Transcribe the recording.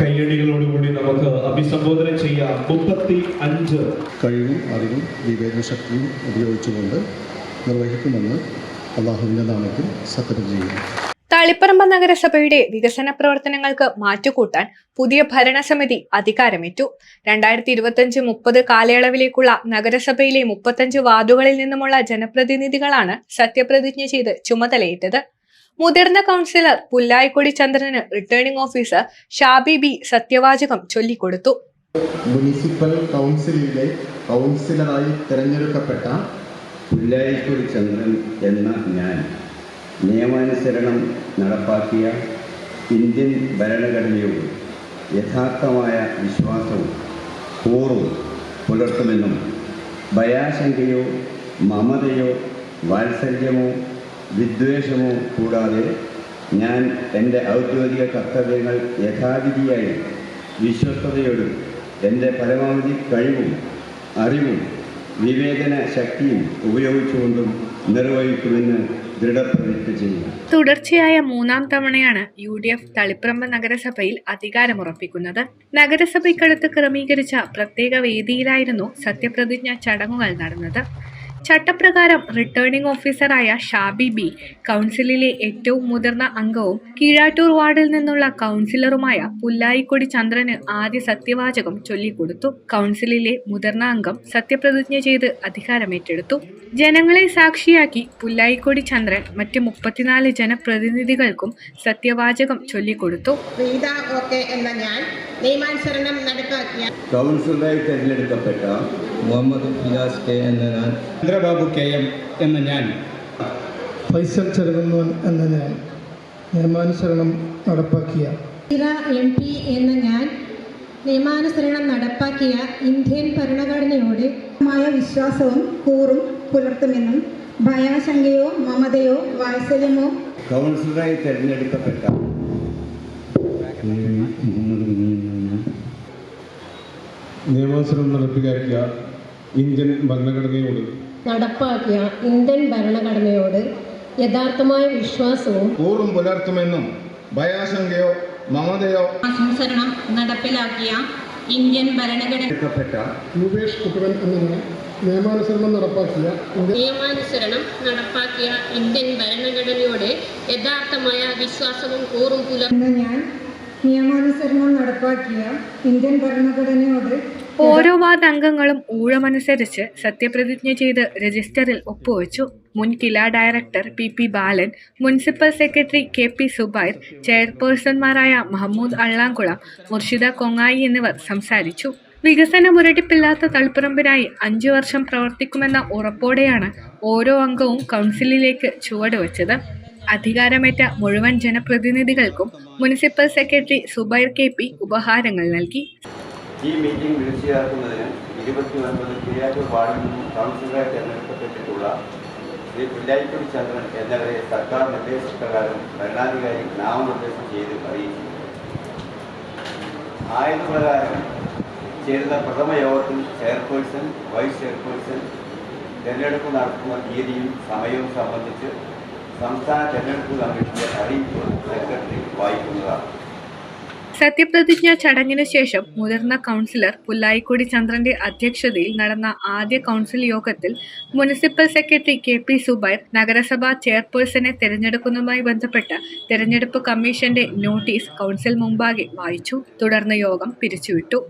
കയ്യടികളോടുകൂടി നമുക്ക് അഭിസംബോധന ചെയ്യാം. മുപ്പത്തി അഞ്ച് കഴിവും അറിവും വിവേകശക്തിയും ഉപയോഗിച്ചുകൊണ്ട് നിർവഹിക്കുമെന്ന് അള്ളാഹുവിന്റെ നാമത്തിൽ സത്യം ചെയ്യുന്നു. തളിപ്പറമ്പ് നഗരസഭയുടെ വികസന പ്രവർത്തനങ്ങൾക്ക് മാറ്റുകൂട്ടാൻ പുതിയ ഭരണസമിതി അധികാരമേറ്റു. രണ്ടായിരത്തി ഇരുപത്തിയഞ്ച് മുപ്പത് കാലയളവിലേക്കുള്ള നഗരസഭയിലെ മുപ്പത്തഞ്ച് വാർഡുകളിൽ നിന്നുമുള്ള ജനപ്രതിനിധികളാണ് സത്യപ്രതിജ്ഞ ചെയ്ത് ചുമതലയേറ്റത്. മുതിർന്ന കൗൺസിലർ പുല്ലായിക്കൊടി ചന്ദ്രന് റിട്ടേണിംഗ് ഓഫീസർ ഷാബി ബി സത്യവാചകം ചൊല്ലിക്കൊടുത്തു. മുനിസിപ്പൽ കൗൺസിലിലെ കൗൺസിലറായി തിരഞ്ഞെടുക്കപ്പെട്ട പുല്ലായിക്കൊടി ചന്ദ്രൻ എന്ന ഞാൻ നിയമാനുസരണം നടപ്പാക്കിയ ഇന്ത്യൻ ഭരണഘടനയോട് യഥാർത്ഥമായ വിശ്വാസവും കൂറും പുലർത്തുമെന്നും ഭയാശങ്കയോ മമതയോ വാത്സല്യമോ വിദ്വേഷമോ കൂടാതെ ഞാൻ എന്റെ ഔദ്യോഗിക കർത്തവ്യങ്ങൾ യഥാവിധിയായി വിശ്വസ്തയോടും എന്റെ പരമാവധി കഴിവും അറിവും വിവേചന ശക്തിയും ഉപയോഗിച്ചുകൊണ്ടും നിർവഹിക്കുമെന്ന് ദൃഢപ്രതിജ്ഞ തുടർച്ചയായ മൂന്നാം തവണയാണ് യു ഡി എഫ് തളിപ്പറമ്പ് നഗരസഭയിൽ അധികാരമുറപ്പിക്കുന്നത്. നഗരസഭയ്ക്കടുത്ത് ക്രമീകരിച്ച പ്രത്യേക വേദിയിലായിരുന്നു സത്യപ്രതിജ്ഞ ചടങ്ങുകൾ നടന്നത്. ചട്ടപ്രകാരം റിട്ടേണിംഗ് ഓഫീസറായ ഷാബി ബി കൗൺസിലിലെ ഏറ്റവും മുതിർന്ന അംഗവും കീഴാറ്റൂർ വാർഡിൽ നിന്നുള്ള കൗൺസിലറുമായ പുല്ലായിക്കൊടി ചന്ദ്രന് ആദ്യ സത്യവാചകം ചൊല്ലിക്കൊടുത്തു. കൗൺസിലിലെ മുതിർന്ന അംഗം സത്യപ്രതിജ്ഞ ചെയ്ത് അധികാരമേറ്റെടുത്തു. ജനങ്ങളെ സാക്ഷിയാക്കി പുല്ലായിക്കൊടി ചന്ദ്രൻ മറ്റ് മുപ്പത്തിനാല് ജനപ്രതിനിധികൾക്കും സത്യവാചകം ചൊല്ലിക്കൊടുത്തു. എന്ന ഞാൻ നിയമാനുസരണം നടപ്പാക്കിയ കൗൺസിലറായി തെരഞ്ഞെടുക്കപ്പെട്ട മുഹമ്മദ് ഫിയാസ് കെ എന്ന ഞാൻ ചന്ദ്രബാബു കെ എം എന്ന ഞാൻ. ഫൈസൽ ചെറുകുന്നോൻ എന്ന ഞാൻ. നിയമാനുസരണം നടപ്പാക്കിയ. ഇറ എം പി എന്ന ഞാൻ നിയമാനുസരണം നടപ്പാക്കിയ ഇന്ത്യൻ ഭരണഘടനയോട് മായ വിശ്വാസവും കൂറും പുലർത്തുമെന്നും ഭയാശങ്കയോ മമതയോ വാത്സല്യമോ കൗൺസിലറായി തിരഞ്ഞെടുക്കപ്പെട്ട നിയമാനുസരണം നടപ്പിലാക്കിയ ഇന്ത്യൻ ഭരണഘടനയോട്. നടപ്പാക്കിയ ഇന്ത്യൻ ഭരണഘടനയോട് യഥാർത്ഥമായ വിശ്വാസവും ഊറും പുലർത്തുമെന്നും ഭയാശങ്കയോ മമതയോ സംസരണം നടപ്പിലാക്കിയ ഇന്ത്യൻ ഭരണഘടന രൂപേഷ് കുട്ടുവൻ കുട്ടവൻ എന്ന നിയമാനുസരണം നടപ്പാക്കിയ നിയമാനുസരണം നടപ്പാക്കിയ ഇന്ത്യൻ ഭരണഘടനയോട് യഥാർത്ഥമായ വിശ്വാസവും കൂറും പുലർന്ന് ഞാൻ നിയമാനുസരണം നടപ്പാക്കിയ ഇന്ത്യൻ ഭരണഘടനയോട് ഓരോ വാർഡ് അംഗങ്ങളും ഊഴമനുസരിച്ച് സത്യപ്രതിജ്ഞ ചെയ്ത് രജിസ്റ്ററിൽ ഒപ്പുവെച്ചു. മുൻ KILA director P P Balan municipal secretary K P Zubair ചെയർപേഴ്സൺമാരായ Mahmood Allamkulam Murshida Kongayi എന്നിവർ സംസാരിച്ചു. വികസന മുരടിപ്പില്ലാത്ത തളിപ്പറമ്പിനായി അഞ്ചു വർഷം പ്രവർത്തിക്കുമെന്ന ഉറപ്പോടെയാണ് ഓരോ അംഗവും കൗൺസിലിലേക്ക് ചുവടുവെച്ചത്. അധികാരമേറ്റ മുഴുവൻ ജനപ്രതിനിധികൾക്കും municipal secretary Zubair K P ഉപഹാരങ്ങൾ നൽകി. ഈ മീറ്റിംഗ് വിളിച്ചു ചേർക്കുന്നതിന് ഇരുപത്തി ഒൻപത് കിരിയാറ്റൂർ വാർഡിൽ നിന്നും കൗൺസിലറായി തെരഞ്ഞെടുക്കപ്പെട്ടിട്ടുള്ള ശ്രീ പുല്ലായിക്കൊടി ചന്ദ്രൻ എന്നിവരെ സർക്കാർ നിർദ്ദേശപ്രകാരം ഭരണാധികാരി നാമനിർദ്ദേശം ചെയ്ത് അറിയിച്ചു ആയതുപ്രകാരം ചേരുന്ന പ്രഥമ യോഗത്തിൽ ചെയർപേഴ്സൺ വൈസ് ചെയർപേഴ്സൺ തെരഞ്ഞെടുപ്പ് നടത്തുന്ന തീയതിയും സമയവും സംബന്ധിച്ച് സംസ്ഥാന തെരഞ്ഞെടുപ്പ് കമ്മീഷന്റെ അറിയിപ്പ് സെക്രട്ടറി വായിക്കുന്നതാണ്. സത്യപ്രതിജ്ഞ ചടങ്ങിനു ശേഷം മുതിർന്ന കൗൺസിലർ പുല്ലായിക്കുടി ചന്ദ്രന്റെ അധ്യക്ഷതയിൽ നടന്ന ആദ്യ കൗൺസിൽ യോഗത്തിൽ municipal secretary K P Zubair നഗരസഭാ ചെയർപേഴ്സണെ തെരഞ്ഞെടുക്കുന്നതുമായി ബന്ധപ്പെട്ട് തെരഞ്ഞെടുപ്പ് കമ്മീഷന്റെ നോട്ടീസ് കൗൺസിൽ മുമ്പാകെ വായിച്ചു. തുടർന്ന് യോഗം പിരിച്ചുവിട്ടു.